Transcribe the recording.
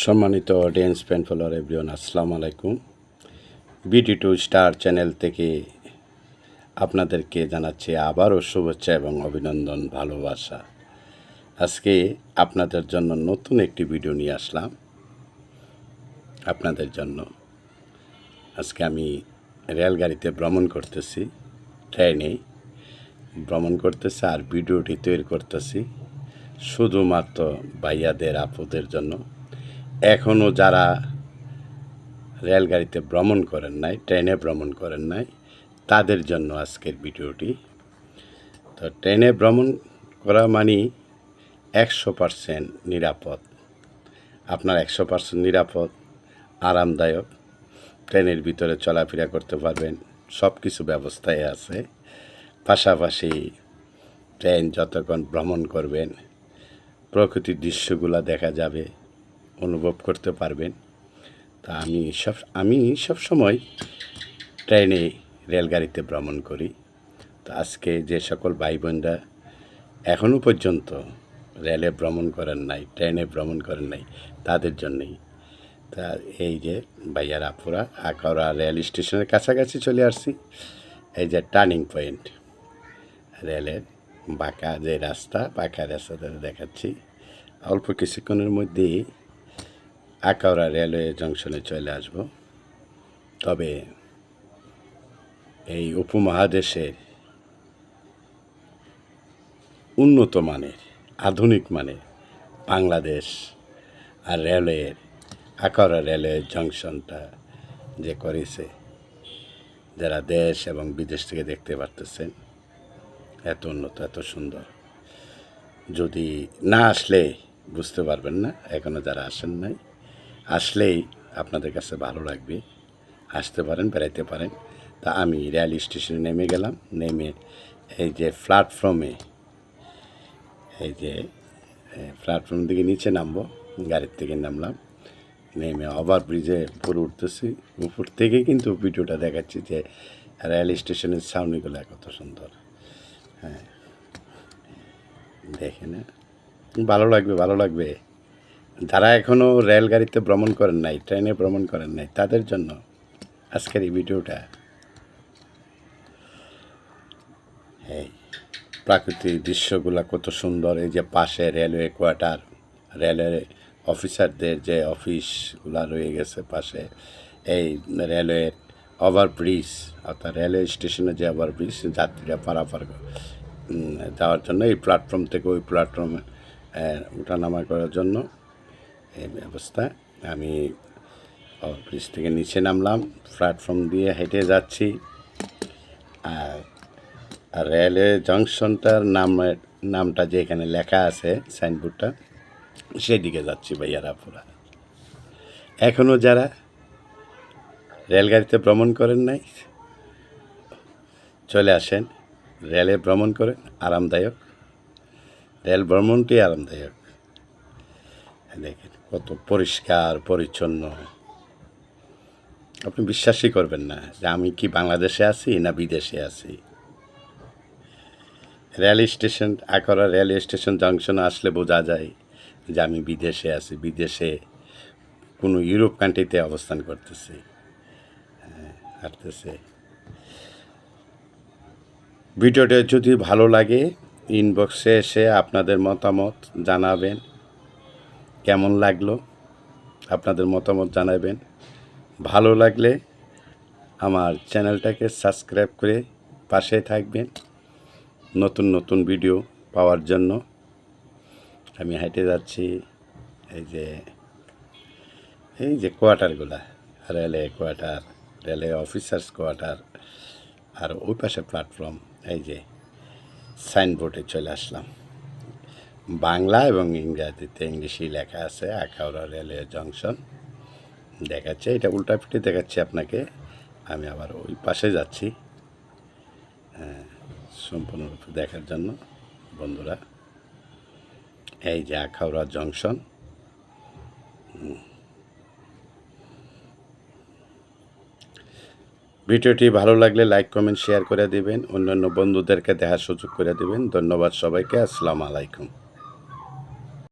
সম্মানিত audience fan follower everyone আসসালামু আলাইকুম। বিটি টু স্টার চ্যানেল থেকে আপনাদেরকে জানাচ্ছি আবারও শুভেচ্ছা এবং অভিনন্দন, ভালোবাসা। আজকে আপনাদের জন্য নতুন একটি ভিডিও নিয়ে আসলাম। আপনাদের জন্য। আজকে আমি রেলগাড়িতে ভ্রমণ করতেছি, ট্রেনে। ভ্রমণ করতেছি আর ভিডিওটি তৈরি করতেছি। শুধুমাত্র ভাইয়াদের, আপুদের জন্য। এখনও যারা রেলগাড়িতে ভ্রমণ করেন নাই, ট্রেনে ভ্রমণ করেন নাই, তাদের জন্য আজকের ভিডিওটি। তো ট্রেনে ভ্রমণ করা মানে একশো পারসেন্ট নিরাপদ। আপনার একশো পারসেন্ট নিরাপদ, আরামদায়ক, ট্রেনের ভিতরে চলাফেরা করতে পারবেন সব কিছু ব্যবস্থায় আছে। পাশাপাশি ট্রেন যতক্ষণ ভ্রমণ করবেন, প্রকৃতির দৃশ্যগুলো দেখা যাবে। অনুভব করতে পারবেন। তা আমি সব আমি সব সময় ট্রেনে রেলগাড়িতে ভ্রমণ করি। তো আজকে যে সকল ভাই বোনরা এখনও পর্যন্ত রেলে ভ্রমণ করেন নাই, ট্রেনে ভ্রমণ করেন নাই, তাদের জন্যই। তা এই যে ভাইয়ার, আপুরা আকাওড়া রেল স্টেশনের কাছাকাছি চলে আসছি। এই যে টার্নিং পয়েন্ট, রেলের বাঁকা যে রাস্তা, বাঁকা রাস্তাটা দেখাচ্ছি। অল্প কিছুক্ষণের মধ্যেই আকাওড়া রেলওয়ে জংশনে চলে আসব। তবে এই উপমহাদেশের উন্নত মানের, আধুনিক মানের বাংলাদেশ আর রেলওয়ের আকাওড়া রেলওয়ে জংশনটা যে করেছে, যারা দেশ এবং বিদেশ থেকে দেখতে পারতেছেন, এত উন্নত, এত সুন্দর। যদি না আসলে বুঝতে পারবেন না এখনও যারা আসেন নাই আসলেই আপনাদের কাছে ভালো লাগবে। আসতে পারেন, বেড়াইতে পারেন। তা আমি রেল স্টেশনে নেমে গেলাম, নেমে এই যে প্ল্যাটফর্মে, এই যে প্ল্যাটফর্ম থেকে নিচে নামবো, গাড়ির থেকে নামলাম। নেমে ওভার ব্রিজে উপরে উঠতেছি। উপর থেকে কিন্তু ভিডিওটা দেখাচ্ছি যে রেল স্টেশনের ছাউনিগুলো কত সুন্দর। হ্যাঁ দেখে না ভালো লাগবে ভালো লাগবে। যারা এখনও রেলগাড়িতে ভ্রমণ করেন নাই, ট্রেনে ভ্রমণ করেন নাই, তাদের জন্য আজকের এই ভিডিওটা এই প্রাকৃতিক দৃশ্যগুলো কত সুন্দর। এই যে পাশে রেলওয়ে কোয়ার্টার, রেলওয়ে অফিসারদের যে অফিসগুলো রয়ে গেছে পাশে, এই রেলওয়ের ওভারব্রিজ, অর্থাৎ রেলওয়ে স্টেশনে যে ওভারব্রিজ, যাত্রীরা পারাপার যাওয়ার জন্য এই প্ল্যাটফর্ম থেকে ওই প্ল্যাটফর্মে ওঠানামা করার জন্য এই ব্যবস্থা। আমি ব্রিজ থেকে নিচে নামলাম প্ল্যাটফর্ম দিয়ে হেঁটে যাচ্ছি। আর রেলওয়ে জংশনটার নামের, নামটা যে এখানে লেখা আছে সাইনবোর্ডটা সেদিকে যাচ্ছি ভাইয়ারা পুরা এখনও যারা রেলগাড়িতে ভ্রমণ করেন নাই, চলে আসেন। রেলে ভ্রমণ করেন, আরামদায়ক। রেল ভ্রমণটি আরামদায়ক। দেখেন। কত পরিষ্কার পরিচ্ছন্ন। আপনি বিশ্বাসই করবেন না যে আমি কি বাংলাদেশে আছি না বিদেশে আছি। Rail station Akra rail station জংশনে আসলে বোঝা যায় যে আমি বিদেশে আছি বিদেশে কোনো ইউরোপ কান্ট্রিতে অবস্থান করতেছি। হ্যাঁ, হাঁটতেছে। ভিডিওটা যদি ভালো লাগে ইনবক্সে এসে আপনাদের মতামত জানাবেন। কেমন লাগল আপনাদের মতামত জানাবেন। ভালো লাগলে আমার চ্যানেলটাকে সাবস্ক্রাইব করে পাশে থাকবেন। নতুন নতুন ভিডিও পাওয়ার জন্য আমি হেঁটে যাচ্ছি। এই যে এই যে কোয়ার্টারগুলা রেলে কোয়ার্টার, রেলে অফিসার্স কোয়ার্টার আর ওই পাশে প্ল্যাটফর্ম, এই যে সাইনবোর্ডে চলে আসলাম। বাংলা এবং ইংরাজিতে ইংলিশেই লেখা আছে আখাউড়া রেলওয়ে জংশন। দেখাচ্ছে এটা উল্টা পিঠে দেখাচ্ছে আপনাকে। আমি আবার ওই পাশে যাচ্ছি হ্যাঁ, সম্পূর্ণরূপে দেখার জন্য বন্ধুরা। এই যে আখাউড়া জংশন। ভিডিওটি ভালো লাগলে লাইক কমেন্ট শেয়ার করে দিবেন। অন্যান্য বন্ধুদেরকে দেখার সুযোগ করে দিবেন। ধন্যবাদ সবাইকে। আসসালামু আলাইকুম।